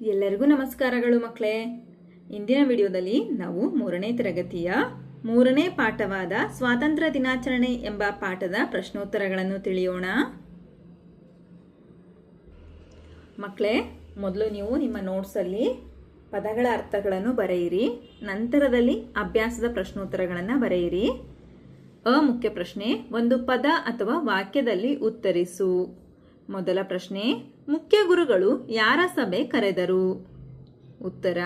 ಎಲ್ಲರಿಗೂ ನಮಸ್ಕಾರಗಳು ಮಕ್ಕಳೇ. ಇಂದಿನ ವಿಡಿಯೋದಲ್ಲಿ ನಾವು ಮೂರನೇ ತರಗತಿಯ ಮೂರನೇ ಪಾಠವಾದ ಸ್ವಾತಂತ್ರ್ಯ ದಿನಾಚರಣೆ ಎಂಬ ಪಾಠದ ಪ್ರಶ್ನೋತ್ತರಗಳನ್ನು ತಿಳಿಯೋಣ. ಮಕ್ಕಳೇ, ಮೊದಲು ನೀವು ನಿಮ್ಮ ನೋಟ್ಸಲ್ಲಿ ಪದಗಳ ಅರ್ಥಗಳನ್ನು ಬರೆಯಿರಿ, ನಂತರದಲ್ಲಿ ಅಭ್ಯಾಸದ ಪ್ರಶ್ನೋತ್ತರಗಳನ್ನು ಬರೆಯಿರಿ. ಅ ಮುಖ್ಯ ಪ್ರಶ್ನೆ, ಒಂದು ಪದ ಅಥವಾ ವಾಕ್ಯದಲ್ಲಿ ಉತ್ತರಿಸು. ಮೊದಲ ಪ್ರಶ್ನೆ ಮುಖ್ಯ ಗುರುಗಳು ಯಾರ ಸಭೆ ಕರೆದರು? ಉತ್ತರ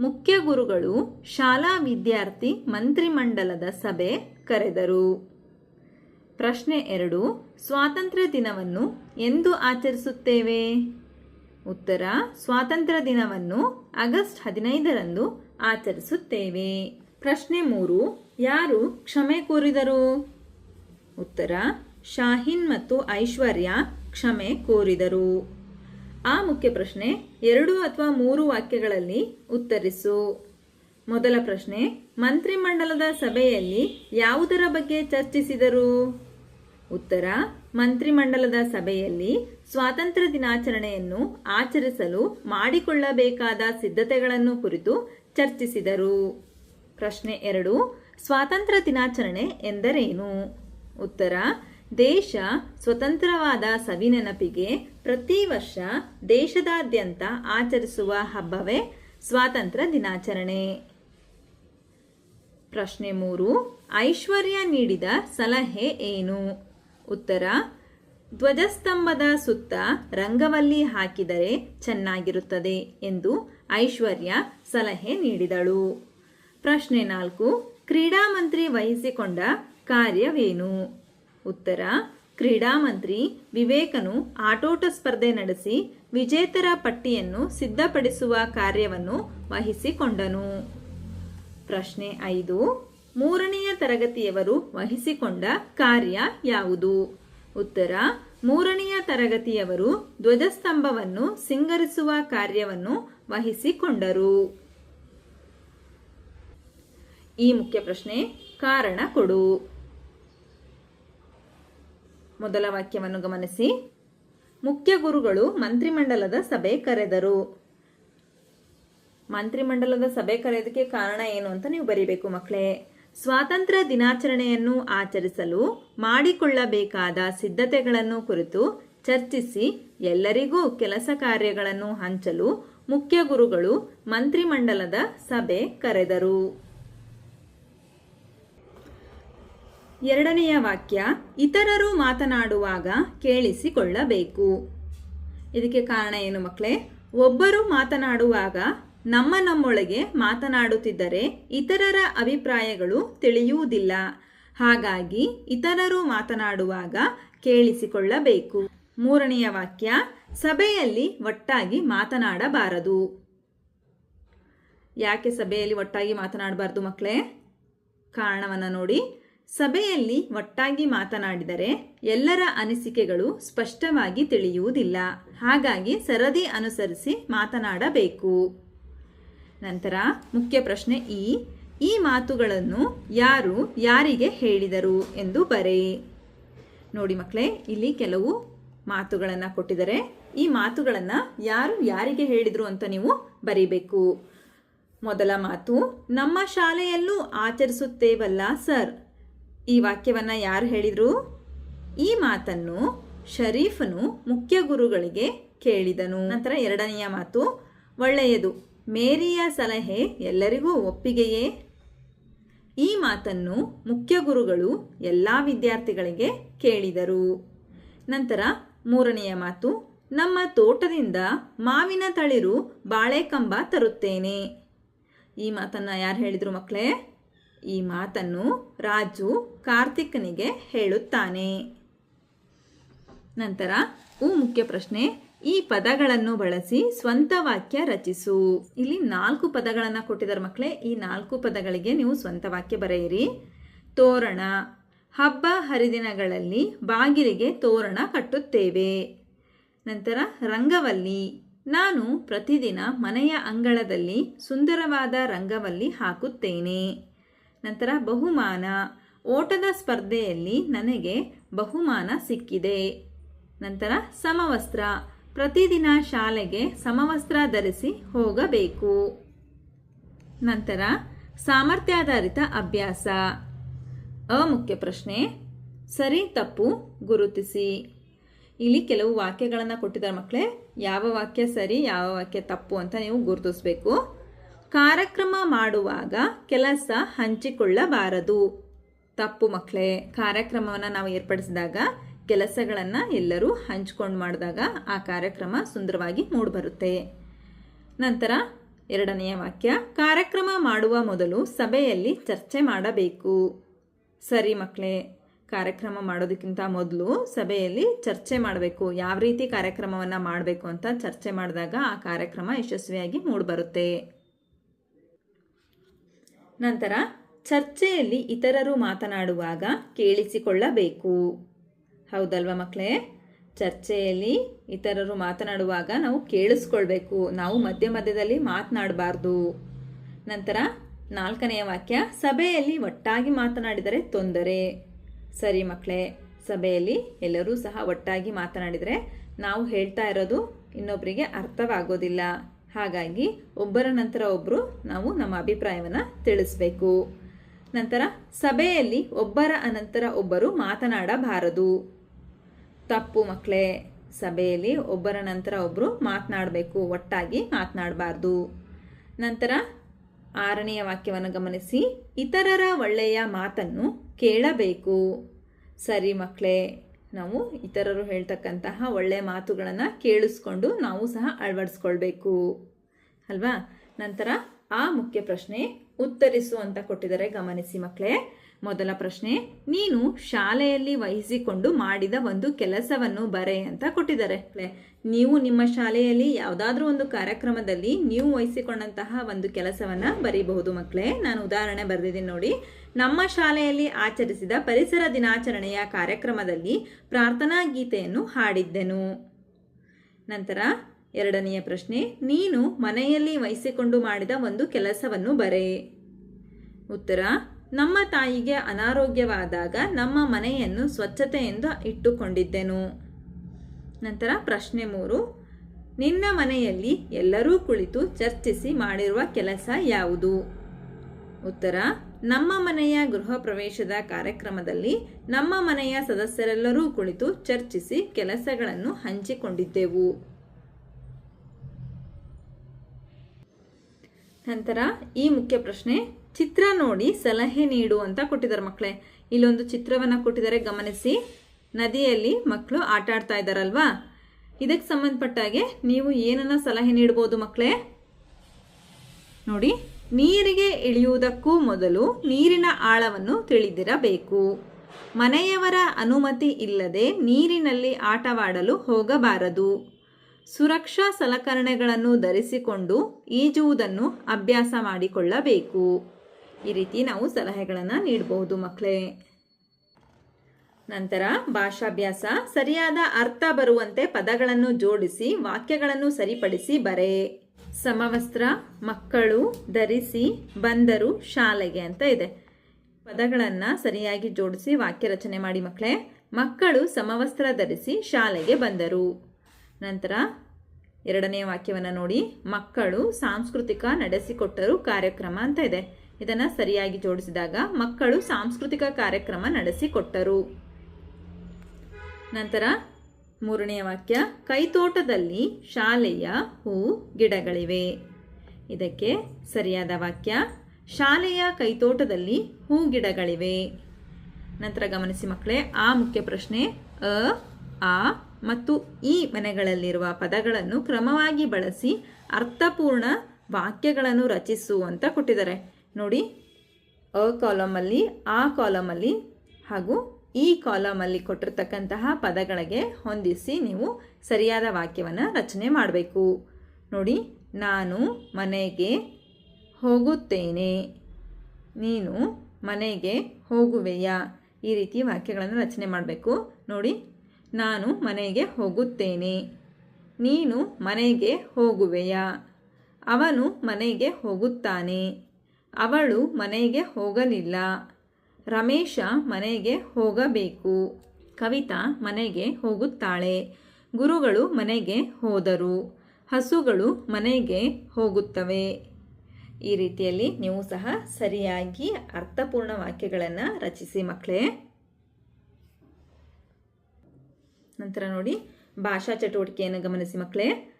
ಮುಖ್ಯ ಗುರುಗಳು ಶಾಲಾ ವಿದ್ಯಾರ್ಥಿ ಮಂತ್ರಿಮಂಡಲದ ಸಭೆ ಕರೆದರು. ಪ್ರಶ್ನೆ ಎರಡು, ಸ್ವಾತಂತ್ರ್ಯ ದಿನವನ್ನು ಎಂದು ಆಚರಿಸುತ್ತೇವೆ? ಉತ್ತರ, ಸ್ವಾತಂತ್ರ್ಯ ದಿನವನ್ನು ಆಗಸ್ಟ್ ಹದಿನೈದರಂದು ಆಚರಿಸುತ್ತೇವೆ. ಪ್ರಶ್ನೆ ಮೂರು, ಯಾರು ಕ್ಷಮೆ ಕೋರಿದರು? ಉತ್ತರ, ಶಾಹೀನ್ ಮತ್ತು ಐಶ್ವರ್ಯ ಕ್ಷಮೆ ಕೋರಿದರು. ಆ ಮುಖ್ಯ ಪ್ರಶ್ನೆ ಎರಡು ಅಥವಾ ಮೂರು ವಾಕ್ಯಗಳಲ್ಲಿ ಉತ್ತರಿಸು. ಮೊದಲ ಪ್ರಶ್ನೆ, ಮಂತ್ರಿಮಂಡಲದ ಸಭೆಯಲ್ಲಿ ಯಾವುದರ ಬಗ್ಗೆ ಚರ್ಚಿಸಿದರು? ಉತ್ತರ, ಮಂತ್ರಿಮಂಡಲದ ಸಭೆಯಲ್ಲಿ ಸ್ವಾತಂತ್ರ್ಯ ದಿನಾಚರಣೆಯನ್ನು ಆಚರಿಸಲು ಮಾಡಿಕೊಳ್ಳಬೇಕಾದ ಸಿದ್ಧತೆಗಳನ್ನು ಕುರಿತು ಚರ್ಚಿಸಿದರು. ಪ್ರಶ್ನೆ ಎರಡು, ಸ್ವಾತಂತ್ರ್ಯ ದಿನಾಚರಣೆ ಎಂದರೇನು? ಉತ್ತರ ದೇಶ ಸ್ವತಂತ್ರವಾದ ಸವಿನೆನಪಿಗೆ ಪ್ರತಿ ವರ್ಷ ದೇಶದಾದ್ಯಂತ ಆಚರಿಸುವ ಹಬ್ಬವೇ ಸ್ವಾತಂತ್ರ್ಯ ದಿನಾಚರಣೆ. ಪ್ರಶ್ನೆ ಮೂರು, ಐಶ್ವರ್ಯ ನೀಡಿದ ಸಲಹೆ ಏನು? ಉತ್ತರ, ಧ್ವಜಸ್ತಂಭದ ಸುತ್ತ ರಂಗವಲ್ಲಿ ಹಾಕಿದರೆ ಚೆನ್ನಾಗಿರುತ್ತದೆ ಎಂದು ಐಶ್ವರ್ಯ ಸಲಹೆ ನೀಡಿದಳು. ಪ್ರಶ್ನೆ ನಾಲ್ಕು, ಕ್ರೀಡಾ ಮಂತ್ರಿ ವಹಿಸಿಕೊಂಡ ಕಾರ್ಯವೇನು? ಉತ್ತರ, ಕ್ರೀಡಾ ಮಂತ್ರಿ ವಿವೇಕನು ಆಟೋಟ ಸ್ಪರ್ಧೆ ನಡೆಸಿ ವಿಜೇತರ ಪಟ್ಟಿಯನ್ನು ಸಿದ್ಧಪಡಿಸುವ ಕಾರ್ಯವನ್ನು ವಹಿಸಿಕೊಂಡನು. ಪ್ರಶ್ನೆ ಐದು, ಮೂರನೆಯ ತರಗತಿಯವರು ವಹಿಸಿಕೊಂಡ ಕಾರ್ಯ ಯಾವುದು? ಉತ್ತರ, ಮೂರನೆಯ ತರಗತಿಯವರು ಧ್ವಜಸ್ತಂಭವನ್ನು ಸಿಂಗರಿಸುವ ಕಾರ್ಯವನ್ನು ವಹಿಸಿಕೊಂಡರು. ಈ ಮುಖ್ಯ ಪ್ರಶ್ನೆ, ಕಾರಣ ಕೊಡು. ಮೊದಲ ವಾಕ್ಯವನ್ನು ಗಮನಿಸಿ. ಮುಖ್ಯ ಗುರುಗಳು ಮಂತ್ರಿಮಂಡಲದ ಸಭೆ ಕರೆದರು. ಮಂತ್ರಿಮಂಡಲದ ಸಭೆ ಕರೆಯೋದಕ್ಕೆ ಕಾರಣ ಏನು ಅಂತ ನೀವು ಬರೀಬೇಕು ಮಕ್ಕಳೇ. ಸ್ವಾತಂತ್ರ್ಯ ದಿನಾಚರಣೆಯನ್ನು ಆಚರಿಸಲು ಮಾಡಿಕೊಳ್ಳಬೇಕಾದ ಸಿದ್ಧತೆಗಳನ್ನು ಕುರಿತು ಚರ್ಚಿಸಿ ಎಲ್ಲರಿಗೂ ಕೆಲಸ ಕಾರ್ಯಗಳನ್ನು ಹಂಚಲು ಮುಖ್ಯ ಗುರುಗಳು ಮಂತ್ರಿಮಂಡಲದ ಸಭೆ ಕರೆದರು. ಎರಡನೆಯ ವಾಕ್ಯ, ಇತರರು ಮಾತನಾಡುವಾಗ ಕೇಳಿಸಿಕೊಳ್ಳಬೇಕು. ಇದಕ್ಕೆ ಕಾರಣ ಏನು ಮಕ್ಕಳೇ? ಒಬ್ಬರು ಮಾತನಾಡುವಾಗ ನಮ್ಮ ನಮ್ಮೊಳಗೆ ಮಾತನಾಡುತ್ತಿದ್ದರೆ ಇತರರ ಅಭಿಪ್ರಾಯಗಳು ತಿಳಿಯುವುದಿಲ್ಲ. ಹಾಗಾಗಿ ಇತರರು ಮಾತನಾಡುವಾಗ ಕೇಳಿಸಿಕೊಳ್ಳಬೇಕು. ಮೂರನೆಯ ವಾಕ್ಯ, ಸಭೆಯಲ್ಲಿ ಒಟ್ಟಾಗಿ ಮಾತನಾಡಬಾರದು. ಯಾಕೆ ಸಭೆಯಲ್ಲಿ ಒಟ್ಟಾಗಿ ಮಾತನಾಡಬಾರ್ದು ಮಕ್ಕಳೇ? ಕಾರಣವನ್ನು ನೋಡಿ. ಸಭೆಯಲ್ಲಿ ಒಟ್ಟಾಗಿ ಮಾತನಾಡಿದರೆ ಎಲ್ಲರ ಅನಿಸಿಕೆಗಳು ಸ್ಪಷ್ಟವಾಗಿ ತಿಳಿಯುವುದಿಲ್ಲ. ಹಾಗಾಗಿ ಸರದಿ ಅನುಸರಿಸಿ ಮಾತನಾಡಬೇಕು. ನಂತರ ಮುಖ್ಯ ಪ್ರಶ್ನೆ ಈ. ಈ ಮಾತುಗಳನ್ನು ಯಾರು ಯಾರಿಗೆ ಹೇಳಿದರು ಎಂದು ಬರೆ. ನೋಡಿ ಮಕ್ಕಳೇ, ಇಲ್ಲಿ ಕೆಲವು ಮಾತುಗಳನ್ನು ಕೊಟ್ಟಿದ್ದಾರೆ ಈ ಮಾತುಗಳನ್ನು ಯಾರು ಯಾರಿಗೆ ಹೇಳಿದರು ಅಂತ ನೀವು ಬರೀಬೇಕು. ಮೊದಲ ಮಾತು, ನಮ್ಮ ಶಾಲೆಯಲ್ಲೂ ಆಚರಿಸುತ್ತೇವಲ್ಲ ಸರ್? ಈ ವಾಕ್ಯವನ್ನು ಯಾರು ಹೇಳಿದರು? ಈ ಮಾತನ್ನು ಶರೀಫನು ಮುಖ್ಯ ಗುರುಗಳಿಗೆ ಕೇಳಿದನು. ನಂತರ ಎರಡನೆಯ ಮಾತು, ಒಳ್ಳೆಯದು, ಮೇರಿಯ ಸಲಹೆ ಎಲ್ಲರಿಗೂ ಒಪ್ಪಿಗೆಯೇ? ಈ ಮಾತನ್ನು ಮುಖ್ಯ ಗುರುಗಳು ಎಲ್ಲ ವಿದ್ಯಾರ್ಥಿಗಳಿಗೆ ಕೇಳಿದರು. ನಂತರ ಮೂರನೆಯ ಮಾತು, ನಮ್ಮ ತೋಟದಿಂದ ಮಾವಿನ ತಳಿರು ಬಾಳೆಕಂಬ ತರುತ್ತೇನೆ. ಈ ಮಾತನ್ನು ಯಾರು ಹೇಳಿದರು ಮಕ್ಕಳೇ? ಈ ಮಾತನ್ನು ರಾಜು ಕಾರ್ತಿಕ್ನಿಗೆ ಹೇಳುತ್ತಾನೆ. ನಂತರ ಊ ಮುಖ್ಯ ಪ್ರಶ್ನೆ, ಈ ಪದಗಳನ್ನು ಬಳಸಿ ಸ್ವಂತ ವಾಕ್ಯ ರಚಿಸು. ಇಲ್ಲಿ ನಾಲ್ಕು ಪದಗಳನ್ನು ಕೊಟ್ಟಿದ್ದಾರೆ ಮಕ್ಕಳೇ ಈ ನಾಲ್ಕು ಪದಗಳಿಗೆ ನೀವು ಸ್ವಂತ ವಾಕ್ಯ ಬರೆಯಿರಿ. ತೋರಣ, ಹಬ್ಬ ಹರಿದಿನಗಳಲ್ಲಿ ಬಾಗಿಲಿಗೆ ತೋರಣ ಕಟ್ಟುತ್ತೇವೆ. ನಂತರ ರಂಗವಲ್ಲಿ, ನಾನು ಪ್ರತಿದಿನ ಮನೆಯ ಅಂಗಳದಲ್ಲಿ ಸುಂದರವಾದ ರಂಗವಲ್ಲಿ ಹಾಕುತ್ತೇನೆ. ನಂತರ ಬಹುಮಾನ. ಓಟದ ಸ್ಪರ್ಧೆಯಲ್ಲಿ ನನಗೆ ಬಹುಮಾನ ಸಿಕ್ಕಿದೆ. ನಂತರ ಸಮವಸ್ತ್ರ. ಪ್ರತಿದಿನ ಶಾಲೆಗೆ ಸಮವಸ್ತ್ರ ಧರಿಸಿ ಹೋಗಬೇಕು. ನಂತರ ಸಾಮರ್ಥ್ಯಾಧಾರಿತ ಅಭ್ಯಾಸ. ಅಮುಖ್ಯ ಪ್ರಶ್ನೆ. ಸರಿ ತಪ್ಪು ಗುರುತಿಸಿ. ಇಲ್ಲಿ ಕೆಲವು ವಾಕ್ಯಗಳನ್ನು ಕೊಟ್ಟಿದ್ದಾರೆ ಮಕ್ಕಳೇ. ಯಾವ ವಾಕ್ಯ ಸರಿ, ಯಾವ ವಾಕ್ಯ ತಪ್ಪು ಅಂತ ನೀವು ಗುರುತಿಸಬೇಕು. ಕಾರ್ಯಕ್ರಮ ಮಾಡುವಾಗ ಕೆಲಸ ಹಂಚಿಕೊಳ್ಳಬಾರದು. ತಪ್ಪು ಮಕ್ಕಳೇ ಕಾರ್ಯಕ್ರಮವನ್ನು ನಾವು ಏರ್ಪಡಿಸಿದಾಗ ಕೆಲಸಗಳನ್ನು ಎಲ್ಲರೂ ಹಂಚ್ಕೊಂಡು ಮಾಡಿದಾಗ ಆ ಕಾರ್ಯಕ್ರಮ ಸುಂದರವಾಗಿ ಮೂಡಿಬರುತ್ತೆ. ನಂತರ ಎರಡನೆಯ ವಾಕ್ಯ, ಕಾರ್ಯಕ್ರಮ ಮಾಡುವ ಮೊದಲು ಸಭೆಯಲ್ಲಿ ಚರ್ಚೆ ಮಾಡಬೇಕು. ಸರಿ ಮಕ್ಕಳೇ ಕಾರ್ಯಕ್ರಮ ಮಾಡೋದಕ್ಕಿಂತ ಮೊದಲು ಸಭೆಯಲ್ಲಿ ಚರ್ಚೆ ಮಾಡಬೇಕು. ಯಾವ ರೀತಿ ಕಾರ್ಯಕ್ರಮವನ್ನು ಮಾಡಬೇಕು ಅಂತ ಚರ್ಚೆ ಮಾಡಿದಾಗ ಆ ಕಾರ್ಯಕ್ರಮ ಯಶಸ್ವಿಯಾಗಿ ಮೂಡಿಬರುತ್ತೆ. ನಂತರ ಚರ್ಚೆಯಲ್ಲಿ ಇತರರು ಮಾತನಾಡುವಾಗ ಕೇಳಿಸಿಕೊಳ್ಳಬೇಕು. ಹೌದಲ್ವಾ ಮಕ್ಕಳೇ? ಚರ್ಚೆಯಲ್ಲಿ ಇತರರು ಮಾತನಾಡುವಾಗ ನಾವು ಕೇಳಿಸ್ಕೊಳ್ಬೇಕು. ನಾವು ಮಧ್ಯ ಮಧ್ಯದಲ್ಲಿ ಮಾತನಾಡಬಾರ್ದು. ನಂತರ ನಾಲ್ಕನೆಯ ವಾಕ್ಯ, ಸಭೆಯಲ್ಲಿ ಒಟ್ಟಾಗಿ ಮಾತನಾಡಿದರೆ ತೊಂದರೆ. ಸರಿ ಮಕ್ಕಳೇ, ಸಭೆಯಲ್ಲಿ ಎಲ್ಲರೂ ಸಹ ಒಟ್ಟಾಗಿ ಮಾತನಾಡಿದರೆ ನಾವು ಹೇಳ್ತಾ ಇರೋದು ಇನ್ನೊಬ್ಬರಿಗೆ ಅರ್ಥವಾಗೋದಿಲ್ಲ. ಹಾಗಾಗಿ ಒಬ್ಬರ ನಂತರ ಒಬ್ಬರು ನಾವು ನಮ್ಮ ಅಭಿಪ್ರಾಯವನ್ನು ತಿಳಿಸ್ಬೇಕು. ನಂತರ ಸಭೆಯಲ್ಲಿ ಒಬ್ಬರ ಅನಂತರ ಒಬ್ಬರು ಮಾತನಾಡಬಾರದು. ತಪ್ಪು ಮಕ್ಕಳೇ ಸಭೆಯಲ್ಲಿ ಒಬ್ಬರ ನಂತರ ಒಬ್ಬರು ಮಾತನಾಡಬೇಕು, ಒಟ್ಟಾಗಿ ಮಾತನಾಡಬಾರ್ದು. ನಂತರ ಆರನೆಯ ವಾಕ್ಯವನ್ನು ಗಮನಿಸಿ, ಇತರರ ಒಳ್ಳೆಯ ಮಾತನ್ನು ಕೇಳಬೇಕು. ಸರಿ ಮಕ್ಕಳೇ ನಾವು ಇತರರು ಹೇಳ್ತಕ್ಕಂತಹ ಒಳ್ಳೆಯ ಮಾತುಗಳನ್ನು ಕೇಳಿಸ್ಕೊಂಡು ನಾವು ಸಹ ಅಳವಡಿಸ್ಕೊಳ್ಬೇಕು. ಅಲ್ವಾ? ನಂತರ ಆ ಮುಖ್ಯ ಪ್ರಶ್ನೆ ಉತ್ತರಿಸು ಅಂತ ಕೊಟ್ಟಿದ್ದಾರೆ, ಗಮನಿಸಿ ಮಕ್ಕಳೇ ಮೊದಲ ಪ್ರಶ್ನೆ, ನೀನು ಶಾಲೆಯಲ್ಲಿ ವಹಿಸಿಕೊಂಡು ಮಾಡಿದ ಒಂದು ಕೆಲಸವನ್ನು ಬರೆ ಅಂತ ಕೊಟ್ಟಿದ್ದಾರೆ. ನೀವು ನಿಮ್ಮ ಶಾಲೆಯಲ್ಲಿ ಯಾವುದಾದ್ರೂ ಒಂದು ಕಾರ್ಯಕ್ರಮದಲ್ಲಿ ನೀವು ವಹಿಸಿಕೊಂಡಂತಹ ಒಂದು ಕೆಲಸವನ್ನು ಬರೀಬಹುದು ಮಕ್ಕಳೇ ನಾನು ಉದಾಹರಣೆ ಬರೆದಿದ್ದೀನಿ ನೋಡಿ. ನಮ್ಮ ಶಾಲೆಯಲ್ಲಿ ಆಚರಿಸಿದ ಪರಿಸರ ದಿನಾಚರಣೆಯ ಕಾರ್ಯಕ್ರಮದಲ್ಲಿ ಪ್ರಾರ್ಥನಾ ಗೀತೆಯನ್ನು ಹಾಡಿದ್ದೆನು. ನಂತರ ಎರಡನೆಯ ಪ್ರಶ್ನೆ, ನೀನು ಮನೆಯಲ್ಲಿ ವಹಿಸಿಕೊಂಡು ಮಾಡಿದ ಒಂದು ಕೆಲಸವನ್ನು ಬರೆ. ಉತ್ತರ ನಮ್ಮ ತಾಯಿಗೆ ಅನಾರೋಗ್ಯವಾದಾಗ ನಮ್ಮ ಮನೆಯನ್ನು ಸ್ವಚ್ಛತೆಯಿಂದ ಇಟ್ಟುಕೊಂಡಿದ್ದೆನು. ನಂತರ ಪ್ರಶ್ನೆ ಮೂರು. ನಿನ್ನ ಮನೆಯಲ್ಲಿ ಎಲ್ಲರೂ ಕುಳಿತು ಚರ್ಚಿಸಿ ಮಾಡಿರುವ ಕೆಲಸ ಯಾವುದು? ಉತ್ತರ. ನಮ್ಮ ಮನೆಯ ಗೃಹ ಪ್ರವೇಶದ ಕಾರ್ಯಕ್ರಮದಲ್ಲಿ ನಮ್ಮ ಮನೆಯ ಸದಸ್ಯರೆಲ್ಲರೂ ಕುಳಿತು ಚರ್ಚಿಸಿ ಕೆಲಸಗಳನ್ನು ಹಂಚಿಕೊಂಡಿದ್ದೆವು. ನಂತರ ಈ ಮುಖ್ಯ ಪ್ರಶ್ನೆ. ಚಿತ್ರ ನೋಡಿ ಸಲಹೆ ನೀಡು ಅಂತ ಕೊಟ್ಟಿದ್ದಾರೆ ಮಕ್ಕಳೇ. ಇಲ್ಲೊಂದು ಚಿತ್ರವನ್ನು ಕೊಟ್ಟಿದ್ದಾರೆ, ಗಮನಿಸಿ. ನದಿಯಲ್ಲಿ ಮಕ್ಕಳು ಆಟ ಆಡ್ತಾ ಇದ್ದಾರಲ್ವಾ? ಇದಕ್ಕೆ ಸಂಬಂಧಪಟ್ಟಾಗೆ ನೀವು ಏನನ್ನ ಸಲಹೆ ನೀಡ್ಬೋದು ಮಕ್ಕಳೇ? ನೋಡಿ, ನೀರಿಗೆ ಇಳಿಯುವುದಕ್ಕೂ ಮೊದಲು ನೀರಿನ ಆಳವನ್ನು ತಿಳಿದಿರಬೇಕು. ಮನೆಯವರ ಅನುಮತಿ ಇಲ್ಲದೆ ನೀರಿನಲ್ಲಿ ಆಟವಾಡಲು ಹೋಗಬಾರದು. ಸುರಕ್ಷಾ ಸಲಕರಣೆಗಳನ್ನು ಧರಿಸಿಕೊಂಡು ಈಜುವುದನ್ನು ಅಭ್ಯಾಸ ಮಾಡಿಕೊಳ್ಳಬೇಕು. ಈ ರೀತಿ ನಾವು ಸಲಹೆಗಳನ್ನು ನೀಡಬಹುದು ಮಕ್ಕಳೇ ನಂತರ ಭಾಷಾಭ್ಯಾಸ. ಸರಿಯಾದ ಅರ್ಥ ಬರುವಂತೆ ಪದಗಳನ್ನು ಜೋಡಿಸಿ, ವಾಕ್ಯಗಳನ್ನು ಸರಿಪಡಿಸಿ ಬರೆ. ಸಮವಸ್ತ್ರ, ಮಕ್ಕಳು, ಧರಿಸಿ, ಬಂದರು, ಶಾಲೆಗೆ ಅಂತ ಇದೆ. ಪದಗಳನ್ನು ಸರಿಯಾಗಿ ಜೋಡಿಸಿ ವಾಕ್ಯ ರಚನೆ ಮಾಡಿ ಮಕ್ಕಳೇ ಮಕ್ಕಳು ಸಮವಸ್ತ್ರ ಧರಿಸಿ ಶಾಲೆಗೆ ಬಂದರು. ನಂತರ ಎರಡನೇ ವಾಕ್ಯವನ್ನು ನೋಡಿ. ಮಕ್ಕಳು ಸಾಂಸ್ಕೃತಿಕ ನಡೆಸಿಕೊಟ್ಟರು ಕಾರ್ಯಕ್ರಮ ಅಂತ ಇದೆ. ಇದನ್ನು ಸರಿಯಾಗಿ ಜೋಡಿಸಿದಾಗ ಮಕ್ಕಳು ಸಾಂಸ್ಕೃತಿಕ ಕಾರ್ಯಕ್ರಮ ನಡೆಸಿಕೊಟ್ಟರು ನಂತರ ಮೂರನೆಯ ವಾಕ್ಯ, ಕೈತೋಟದಲ್ಲಿ ಶಾಲೆಯ ಹೂ ಗಿಡಗಳಿವೆ. ಇದಕ್ಕೆ ಸರಿಯಾದ ವಾಕ್ಯ, ಶಾಲೆಯ ಕೈತೋಟದಲ್ಲಿ ಹೂ ಗಿಡಗಳಿವೆ. ನಂತರ ಗಮನಿಸಿ ಮಕ್ಕಳೇ, ಆ ಮುಖ್ಯ ಪ್ರಶ್ನೆ, ಅ, ಆ ಮತ್ತು ಈ ಮನೆಗಳಲ್ಲಿರುವ ಪದಗಳನ್ನು ಕ್ರಮವಾಗಿ ಬಳಸಿ ಅರ್ಥಪೂರ್ಣ ವಾಕ್ಯಗಳನ್ನು ರಚಿಸು ಅಂತ ಕೊಟ್ಟಿದ್ದಾರೆ. ನೋಡಿ, ಅ ಕಾಲಮಲ್ಲಿ ಆ ಕಾಲಮಲ್ಲಿ ಹಾಗೂ ಈ ಕಾಲಮಲ್ಲಿ ಕೊಟ್ಟಿರ್ತಕ್ಕಂತಹ ಪದಗಳಿಗೆ ಹೊಂದಿಸಿ ನೀವು ಸರಿಯಾದ ವಾಕ್ಯವನ್ನು ರಚನೆ ಮಾಡಬೇಕು. ನೋಡಿ, ನಾನು ಮನೆಗೆ ಹೋಗುತ್ತೇನೆ. ನೀನು ಮನೆಗೆ ಹೋಗುವೆಯಾ. ಈ ರೀತಿ ವಾಕ್ಯಗಳನ್ನು ರಚನೆ ಮಾಡಬೇಕು. ನೋಡಿ, ನಾನು ಮನೆಗೆ ಹೋಗುತ್ತೇನೆ. ನೀನು ಮನೆಗೆ ಹೋಗುವೆಯಾ. ಅವನು ಮನೆಗೆ ಹೋಗುತ್ತಾನೆ. ಅವಳು ಮನೆಗೆ ಹೋಗಲಿಲ್ಲ. ರಮೇಶ ಮನೆಗೆ ಹೋಗಬೇಕು. ಕವಿತಾ ಮನೆಗೆ ಹೋಗುತ್ತಾಳೆ. ಗುರುಗಳು ಮನೆಗೆ ಹೋದರು. ಹಸುಗಳು ಮನೆಗೆ ಹೋಗುತ್ತವೆ. ಈ ರೀತಿಯಲ್ಲಿ ನೀವು ಸಹ ಸರಿಯಾಗಿ ಅರ್ಥಪೂರ್ಣ ವಾಕ್ಯಗಳನ್ನು ರಚಿಸಿ ಮಕ್ಕಳೇ ನಂತರ ನೋಡಿ, ಭಾಷಾ ಚಟುವಟಿಕೆಯನ್ನು ಗಮನಿಸಿ ಮಕ್ಕಳೇ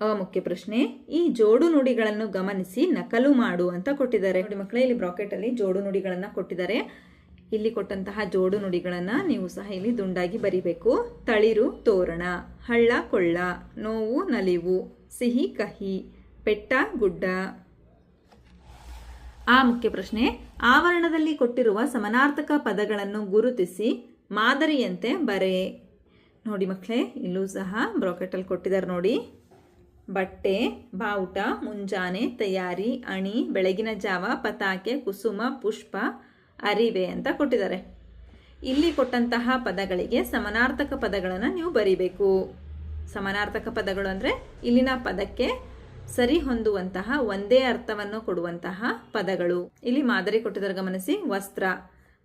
ಅ ಮುಖ್ಯ ಪ್ರಶ್ನೆ, ಈ ಜೋಡು ನುಡಿಗಳನ್ನು ಗಮನಿಸಿ ನಕಲು ಮಾಡು ಅಂತ ಕೊಟ್ಟಿದ್ದಾರೆ. ನೋಡಿ ಮಕ್ಕಳೇ, ಇಲ್ಲಿ ಬ್ರಾಕೆಟ್ ಅಲ್ಲಿ ಜೋಡು ನುಡಿಗಳನ್ನು ಕೊಟ್ಟಿದ್ದಾರೆ. ಇಲ್ಲಿ ಕೊಟ್ಟಂತಹ ಜೋಡು ನುಡಿಗಳನ್ನು ನೀವು ಸಹ ಇಲ್ಲಿ ದುಂಡಾಗಿ ಬರಿಬೇಕು. ತಳಿರು, ತೋರಣ, ಹಳ್ಳ, ಕೊಳ್ಳ, ನೋವು, ನಲಿವು, ಸಿಹಿ, ಕಹಿ, ಪೆಟ್ಟ, ಗುಡ್ಡ. ಆ ಮುಖ್ಯ ಪ್ರಶ್ನೆ, ಆವರಣದಲ್ಲಿ ಕೊಟ್ಟಿರುವ ಸಮನಾರ್ಥಕ ಪದಗಳನ್ನು ಗುರುತಿಸಿ ಮಾದರಿಯಂತೆ ಬರೆ. ನೋಡಿ ಮಕ್ಕಳೇ, ಇಲ್ಲೂ ಸಹ ಬ್ರಾಕೆಟಲ್ಲಿ ಕೊಟ್ಟಿದ್ದಾರೆ ನೋಡಿ. ಬಟ್ಟೆ, ಬಾವುಟ, ಮುಂಜಾನೆ, ತಯಾರಿ, ಅಣಿ, ಬೆಳಗಿನ ಜಾವ, ಪತಾಕೆ, ಕುಸುಮ, ಪುಷ್ಪ, ಅರಿವೆ ಅಂತ ಕೊಟ್ಟಿದ್ದಾರೆ. ಇಲ್ಲಿ ಕೊಟ್ಟಂತಹ ಪದಗಳಿಗೆ ಸಮಾನಾರ್ಥಕ ಪದಗಳನ್ನು ನೀವು ಬರಿಬೇಕು. ಸಮಾನಾರ್ಥಕ ಪದಗಳು ಅಂದರೆ ಇಲ್ಲಿನ ಪದಕ್ಕೆ ಸರಿ ಹೊಂದುವಂತಹ ಒಂದೇ ಅರ್ಥವನ್ನು ಕೊಡುವಂತಹ ಪದಗಳು. ಇಲ್ಲಿ ಮಾದರಿ ಕೊಟ್ಟಿದ್ದಾರೆ, ಗಮನಿಸಿ. ವಸ್ತ್ರ.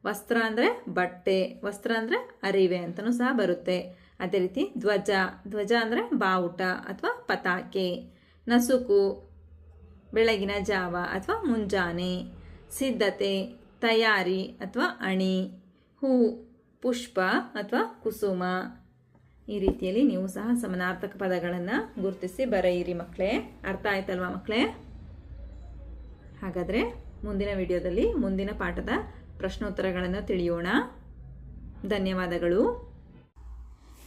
ವಸ್ತ್ರ ಅಂದರೆ ಬಟ್ಟೆ. ವಸ್ತ್ರ ಅಂದರೆ ಅರಿವೆ ಅಂತಲೂ ಸಹ ಬರುತ್ತೆ. ಅದೇ ರೀತಿ ಧ್ವಜ ಧ್ವಜ ಅಂದರೆ ಬಾವುಟ ಅಥವಾ ಪತಾಕೆ, ನಸುಕು, ಬೆಳಗಿನ ಜಾವ ಅಥವಾ ಮುಂಜಾನೆ, ಸಿದ್ಧತೆ, ತಯಾರಿ ಅಥವಾ ಅಣಿ, ಹೂ, ಪುಷ್ಪ ಅಥವಾ ಕುಸುಮ. ಈ ರೀತಿಯಲ್ಲಿ ನೀವು ಸಹ ಸಮನಾರ್ಥಕ ಪದಗಳನ್ನು ಗುರುತಿಸಿ ಬರೆಯಿರಿ ಮಕ್ಕಳೇ. ಅರ್ಥ ಆಯ್ತಲ್ವಾ ಮಕ್ಕಳೇ? ಹಾಗಾದರೆ ಮುಂದಿನ ವಿಡಿಯೋದಲ್ಲಿ ಮುಂದಿನ ಪಾಠದ ಪ್ರಶ್ನೋತ್ತರಗಳನ್ನು ತಿಳಿಯೋಣ. ಧನ್ಯವಾದಗಳು.